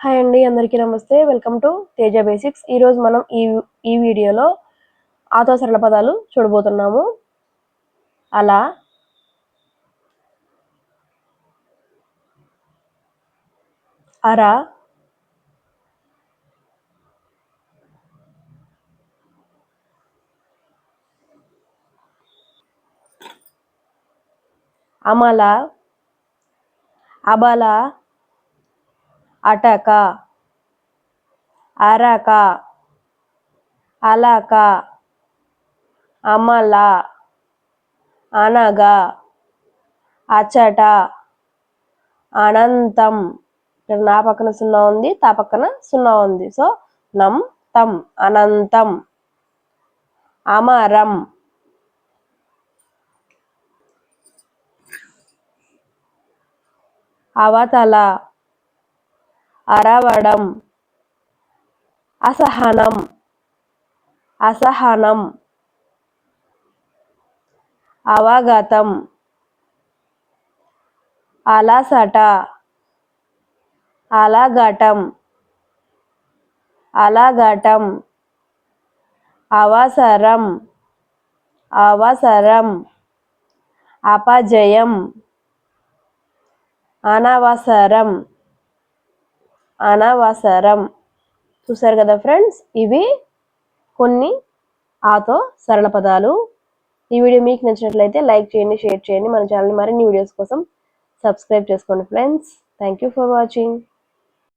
Hi అండి అందరికీ నమస్తే. Welcome to Teja basics. ఈరోజు మనం ఈ ఈ వీడియోలో ఆతో సరళ పదాలు చూడబోతున్నాము. అలా. అర. అమల. అబల. అటక అరక అలక అమల అనగ అచట అనంతం. ఇక్కడ నా పక్కన సున్నా ఉంది తా పక్కన సున్నా ఉంది. సో నం తం అనంతం. అమరం. అవతల. అరవడం అసహనం అసహనం అవగతం అలసట అలగటం అలగటం అవసరం అవసరం అపజయం అనవసరం అనవసరం. చూసారు కదా ఫ్రెండ్స్? ఇవి కొన్ని ఆతో సరళ పదాలు. ఈ వీడియో మీకు నచ్చినట్లయితే లైక్ చేయండి షేర్ చేయండి. మన ఛానల్ మరిన్ని వీడియోస్ కోసం సబ్స్క్రైబ్ చేసుకోండి friends. Thank you for watching.